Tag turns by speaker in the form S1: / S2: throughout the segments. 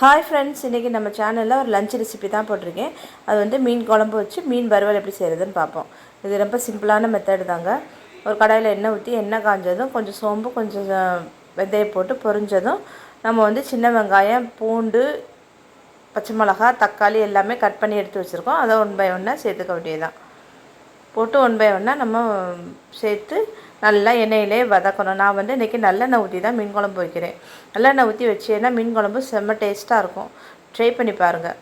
S1: Hi friends இன்றைக்கி நம்ம சேனலில் ஒரு லஞ்ச் ரெசிபி தான் போட்டிருக்கேன். அது வந்து மீன் குழம்பு வச்சு மீன் வறுவல் எப்படி செய்கிறதுன்னு பார்ப்போம். இது ரொம்ப சிம்பிளான மெத்தடு தாங்க. ஒரு கடாயில் எண்ணெய் ஊற்றி எண்ணெய் காஞ்சதும் கொஞ்சம் சோம்பு கொஞ்சம் வெந்தயம் போட்டு பொரிஞ்சதும் நம்ம வந்து சின்ன வெங்காயம் பூண்டு பச்சை மிளகா தக்காளி எல்லாமே கட் பண்ணி எடுத்து வச்சுருக்கோம். அதை ஒன் பை ஒன்னாக சேர்த்துக்க வேண்டியதுதான். போட்டு ஒன் பை ஒன்னாக நம்ம சேர்த்து நல்லா எண்ணெயிலே வதக்கணும். நான் வந்து இன்றைக்கி நல்லெண்ணெய் ஊற்றி தான் மீன் குழம்பு வைக்கிறேன். நல்லெண்ணெய் ஊற்றி வச்சேன்னா மீன் குழம்பு செம்ம டேஸ்ட்டாக இருக்கும். ட்ரை பண்ணி பாருங்கள்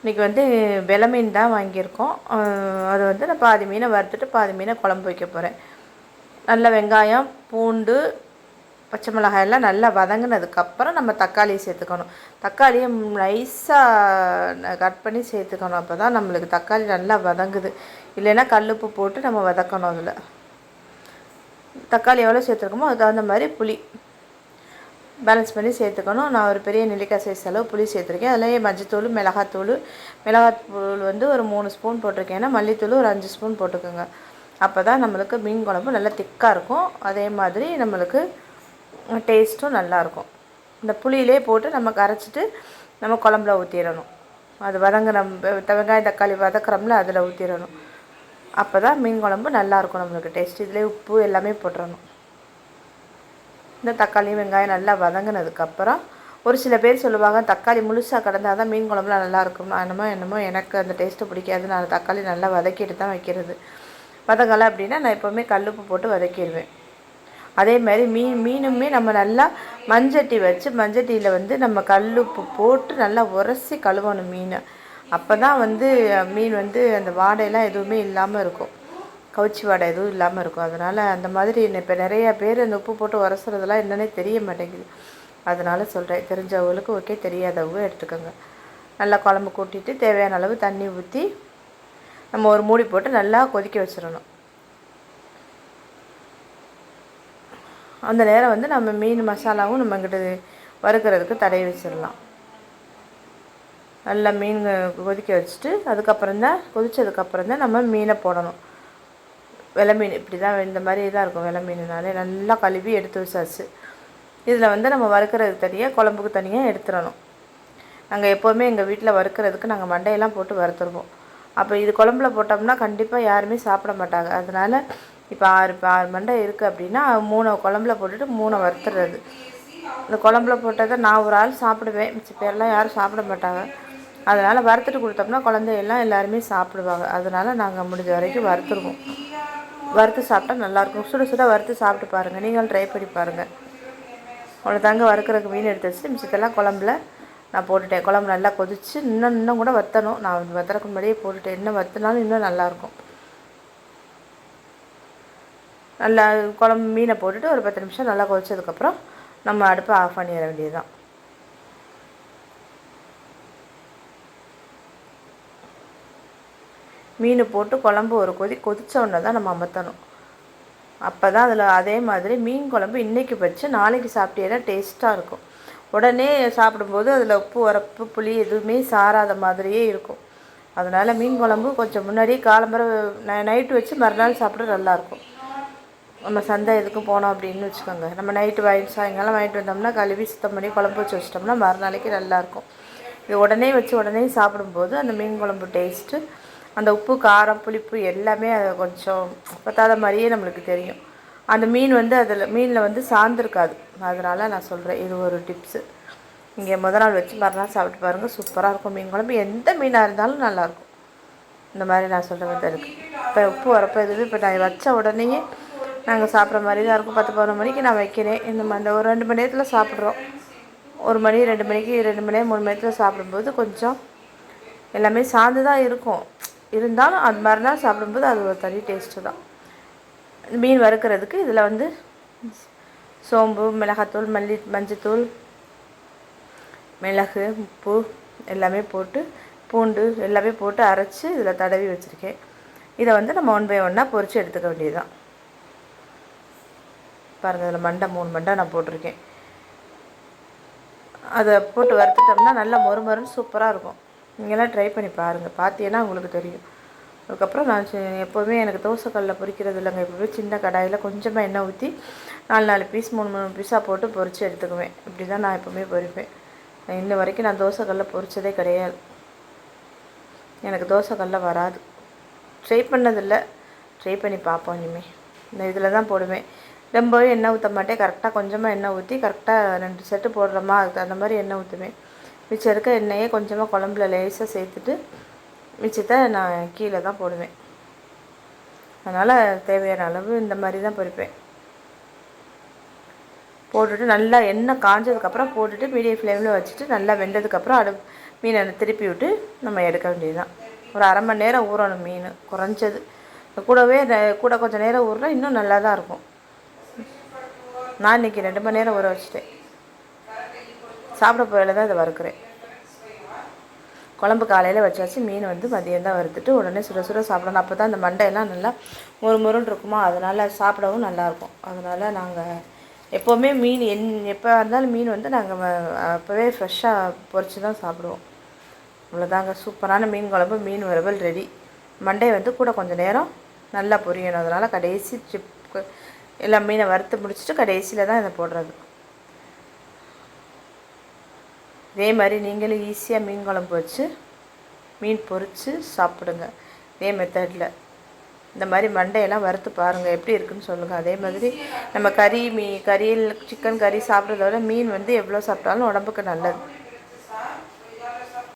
S1: இன்றைக்கி வந்து வெலை மீன் தான் வாங்கியிருக்கோம். அது வந்து நான் பாதி மீனை வறுத்துட்டு பாதி மீனை குழம்பு வைக்க போகிறேன் நல்ல வெங்காயம் பூண்டு பச்சை மிளகாய் எல்லாம் நல்லா வதங்கினதுக்கப்புறம் நம்ம தக்காளியை சேர்த்துக்கணும். தக்காளியை நைஸாக கட் பண்ணி சேர்த்துக்கணும். அப்போ தான் நம்மளுக்கு தக்காளி நல்லா வதங்குது. இல்லைன்னா கல்லுப்பு போட்டு நம்ம வதக்கணும் அதில். தக்காளி எவ்வளோ சேர்த்துருக்கோமோ அதுக்கு தகுந்த மாதிரி புளி பேலன்ஸ் பண்ணி சேர்த்துக்கணும். நான் ஒரு பெரிய நெல்லிக்காய் சைஸ் அளவு புளி சேர்த்துருக்கேன். அதில் மஞ்சத்தூள் மிளகாத்தூள். மிளகாத்தூள் வந்து ஒரு மூணு ஸ்பூன் போட்டிருக்கேன். ஏன்னா மல்லித்தூள் ஒரு அஞ்சு ஸ்பூன் போட்டுக்கோங்க. அப்போ தான் நம்மளுக்கு மீன் குழம்பு நல்லா திக்காக இருக்கும். அதே மாதிரி நம்மளுக்கு டேஸ்ட்டும் நல்லாயிருக்கும். இந்த புளியிலே போட்டு நம்ம கரைச்சிட்டு நம்ம குழம்புல ஊற்றிடணும் அது வதங்குற வெங்காயம் தக்காளி வதக்குறோம்ல அதில் ஊற்றிடணும் அப்போ தான் மீன் குழம்பு நல்லாயிருக்கும் நம்மளுக்கு. டேஸ்ட் இதிலே உப்பு எல்லாமே போட்டுறணும். இந்த தக்காளி வெங்காயம் நல்லா வதங்கினதுக்கப்புறம் ஒரு சில பேர் சொல்லுவாங்க தக்காளி முழுசாக கடந்தால் தான் மீன் குழம்புலாம் நல்லா இருக்கும் என்னமோ என்னமோ எனக்கு அந்த டேஸ்ட்டு பிடிக்காது. நான் தக்காளி நல்லா வதக்கிட்டு தான் வைக்கிறது. வதங்கலை அப்படின்னா நான் எப்போவுமே கல்லுப்பு போட்டு வதக்கிடுவேன் அதே மாதிரி மீன் மீனுமே நம்ம நல்லா மஞ்சட்டி வச்சு மஞ்சட்டியில் வந்து நம்ம கல்லுப்பு போட்டு நல்லா உரசி கழுவணும் மீனை. அப்போ தான் வந்து மீன் வந்து அந்த வாடையெல்லாம் எதுவுமே இல்லாமல் இருக்கும். கவுச்சி வாடை எதுவும் இல்லாமல் இருக்கும். அதனால் அந்த மாதிரி இப்போ நிறைய பேர் அந்த உப்பு போட்டு உரசுறதெல்லாம் என்னன்னே தெரிய மாட்டேங்குது. அதனால் சொல்கிறேன் தெரிஞ்சவங்களுக்கு ஓகே தெரியாதவங்க எடுத்துக்கோங்க. நல்லா குழம்பு கூட்டிட்டு தேவையான அளவு தண்ணி ஊற்றி நம்ம ஒரு மூடி போட்டு நல்லா கொதிக்க வச்சிடணும். அந்த நேரம் வந்து நம்ம மீன் மசாலாவும் நம்மக்கிட்ட வறுக்கிறதுக்கு தடவி வச்சிடலாம். நல்லா மீன் கொதிக்க வச்சுட்டு அதுக்கப்புறம் தான் தான் நம்ம மீனை போடணும். வெலை மீன் இப்படி தான் இந்த மாதிரி தான் இருக்கும் வெலை மீனுனாலே. நல்லா கழுவி எடுத்து வச்சாச்சு. இதில் வந்து நம்ம வறுக்கிறதுக்கு தனியாக குழம்புக்கு தனியாக எடுத்துடணும். நாங்கள் எப்போவுமே எங்கள் வீட்டில் வறுக்கிறதுக்கு நாங்கள் மண்டையெல்லாம் போட்டு வறுத்துருவோம். அப்போ இது குழம்புல போட்டோம்னா கண்டிப்பாக யாருமே சாப்பிட மாட்டாங்க. அதனால் இப்போ ஆறு இப்போ ஆறு மண்டை இருக்குது அப்படின்னா மூணை குழம்புல போட்டுட்டு மூணை வறுத்துறது. இந்த குழம்புல போட்டதை நான் ஒரு ஆள் சாப்பிடுவேன். மிச்ச பேரெல்லாம் யாரும் சாப்பிட மாட்டாங்க. அதனால் வறுத்துட்டு கொடுத்தோம்னா குழந்தையெல்லாம் எல்லாருமே சாப்பிடுவாங்க. அதனால் நாங்கள் முடிஞ்ச வரைக்கும் வறுத்துருவோம். வறுத்து சாப்பிட்டா நல்லாயிருக்கும். சுட சுட வறுத்து சாப்பிட்டு பாருங்கள் நீங்களும் ட்ரை பண்ணி பாருங்கள் அவ்வளோ தாங்க வறுக்கிறதுக்கு மீன் எடுத்து வச்சுட்டு மிச்சத்தெல்லாம் குழம்புல நான் போட்டுட்டேன். குழம்பு நல்லா கொதிச்சு இன்னும் இன்னும் கூட வற்றணும் நான் வத்தறக்கு முன்னாடியே போட்டுட்டேன். இன்னும் வற்றினாலும் இன்னும் நல்லாயிருக்கும். நல்லா குழம்பு மீனை போட்டுட்டு ஒரு பத்து நிமிஷம் நல்லா கொதிச்சதுக்கப்புறம் நம்ம அடுப்பை ஆஃப் பண்ணிட வேண்டியது தான் மீன் போட்டு குழம்பு ஒரு கொதி கொதித்த உடனே தான் நம்ம அமர்த்தணும். அப்போ தான் அதில் அதே மாதிரி மீன் குழம்பு இன்றைக்கி வச்சு நாளைக்கு சாப்பிட்டீங்கன்னா டேஸ்ட்டாக இருக்கும். உடனே சாப்பிடும்போது அதில் உப்பு உரப்பு புளி எதுவுமே சாராத மாதிரியே இருக்கும். அதனால் மீன் குழம்பு கொஞ்சம் முன்னாடியே காலம்பர நைட்டு வச்சு மறுநாள் சாப்பிட நல்லாயிருக்கும் நம்ம சந்தை எதுக்கும் போனோம் அப்படின்னு வச்சுக்கோங்க. நம்ம நைட்டு வாங்கி சாயங்காலம் வாங்கிட்டு வந்தோம்னா கழுவி சுத்தம் பண்ணி குழம்பு வச்சு வச்சிட்டோம்னா மறுநாளைக்கு நல்லாயிருக்கும். இது உடனே வச்சு உடனே சாப்பிடும்போது அந்த மீன் குழம்பு டேஸ்ட்டு அந்த உப்பு காரம் புளிப்பு எல்லாமே அது கொஞ்சம் பத்தாத மாதிரியே நம்மளுக்கு தெரியும். அந்த மீன் வந்து அதில் மீனில் வந்து சார்ந்துருக்காது அதனால் நான் சொல்கிறேன் இது ஒரு டிப்ஸு இங்கே முத நாள் வச்சு மறுநாள் சாப்பிட்டு பாருங்கள் சூப்பராக இருக்கும் மீன் குழம்பு. எந்த மீனாக இருந்தாலும் நல்லாயிருக்கும். இந்த மாதிரி நான் சொல்கிற மாதிரி இருக்குது இப்போ உப்பு வரப்போ எதுவும் இப்போ நான் வச்ச உடனேயே நாங்கள் சாப்பிட்ற மாதிரி தான் இருக்கும். பத்து பதினொரு மணிக்கு நான் வைக்கிறேன். இந்த மாதிரி ஒரு ரெண்டு மணி நேரத்தில் சாப்பிட்றோம். ஒரு மணி ரெண்டு மணிக்கு ரெண்டு மணி மூணு மணி நேரத்தில் சாப்பிடும்போது கொஞ்சம் எல்லாமே சார்ந்து தான் இருக்கும். இருந்தாலும் அது மாதிரினா சாப்பிடும்போது அது ஒரு தனி டேஸ்ட்டு தான். மீன் வறுக்கிறதுக்கு இதில் வந்து சோம்பு மிளகாத்தூள் மல்லி மஞ்சத்தூள் மிளகு உப்பு எல்லாமே போட்டு பூண்டு எல்லாமே போட்டு அரைச்சி இதில் தடவி வச்சுருக்கேன். இதை வந்து நம்ம ஒன் பை ஒன்னாக பொறிச்சு எடுத்துக்க வேண்டியது தான் பாருங்கள் இதில் மண்டை மூணு மண்டை நான் போட்டிருக்கேன். அதை போட்டு வறுத்துட்டோம்னா நல்லா மொறு மொறுன்னு சூப்பராக இருக்கும். நீங்களாம் ட்ரை பண்ணி பாருங்கள் பார்த்தீங்கன்னா உங்களுக்கு தெரியும். அதுக்கப்புறம் நான் எப்போவுமே எனக்கு தோசைக்கல்லில் பொரிக்கிறது இல்லைங்க. எப்போவுமே சின்ன கடாயில் கொஞ்சமாக எண்ணெய் ஊற்றி நாலு நாலு பீஸ் மூணு மூணு பீஸாக போட்டு பொறிச்சு எடுத்துக்குவேன். இப்படி தான் நான் எப்போவுமே பொரிப்பேன். இன்ன வரைக்கும் நான் தோசைக்கல்லில் பொறிச்சதே கிடையாது. எனக்கு தோசைக்கல்ல வராது. ட்ரை பண்ணதில்லை. ட்ரை பண்ணி பார்ப்போம் இனிமேல் இந்த இதில் தான் போடுவேன். ரொம்பவே எண்ணெய் ஊற்ற மாட்டேன். கரெக்டாக கொஞ்சமாக எண்ணெய் ஊற்றி கரெக்டாக ரெண்டு செட்டு போடுறோமா அதுக்கு தகுந்த மாதிரி எண்ணெய் ஊற்றுவேன் மிச்சம் இருக்க எண்ணெயே கொஞ்சமாக குழம்புல லேசாக சேர்த்துட்டு மிச்சத்தை நான் கீழே தான் போடுவேன். அதனால் தேவையான அளவு இந்த மாதிரி தான் பொறிப்பேன் போட்டுட்டு நல்லா எண்ணெய் காஞ்சதுக்கப்புறம் போட்டுட்டு மீடியம் ஃப்ளேமில் வச்சுட்டு நல்லா வெந்ததுக்கப்புறம் அடு மீனை திருப்பி விட்டு நம்ம எடுக்க வேண்டியதுதான். ஒரு அரை மணி நேரம் ஊறணும் மீன். குறைஞ்சது. கூடவே கூட கொஞ்சம் நேரம் ஊறினா இன்னும் நல்லா தான் இருக்கும். நான் இன்றைக்கி ரெண்டு மணி நேரம் ஊற வச்சுட்டேன். சாப்பிட போயில தான் இதை வறுக்கிறேன். குழம்பு காலையில் வச்சாச்சு மீன் வந்து மதியம் தான் வறுத்துட்டு உடனே சுட சுட சாப்பிடணும். அப்போ தான் அந்த மண்டையெல்லாம் நல்லா மொறு மொறுன்னு இருக்குமா? அதனால் சாப்பிடவும் நல்லாயிருக்கும் அதனால் நாங்கள் எப்போவுமே மீன் என் எப்போ இருந்தாலும் மீன் வந்து நாங்கள் அப்போவே ஃப்ரெஷ்ஷாக பொரிச்சு தான் சாப்பிடுவோம். அவ்வளோதாங்க சூப்பரான மீன் குழம்பு மீன் வறுவல் ரெடி மண்டே வந்து கூட கொஞ்சம் நேரம் நல்லா பொரியணும். அதனால் கடைசி ட்ரிப் எல்லா மீனை வறுத்து முடிச்சுட்டு கடைசியில் தான் இதை போடுறது. இதே மாதிரி நீங்களும் ஈஸியாக மீன் குழம்பு வச்சு மீன் பொறித்து சாப்பிடுங்க. இதே மெத்தடில் இந்த மாதிரி மண்டையெல்லாம் வறுத்து பாருங்கள் எப்படி இருக்குன்னு சொல்லுங்கள் அதே மாதிரி நம்ம கறி மீ கறியில் சிக்கன் கறி சாப்பிட்றத விட மீன் வந்து எவ்வளோ சாப்பிட்டாலும் உடம்புக்கு நல்லது.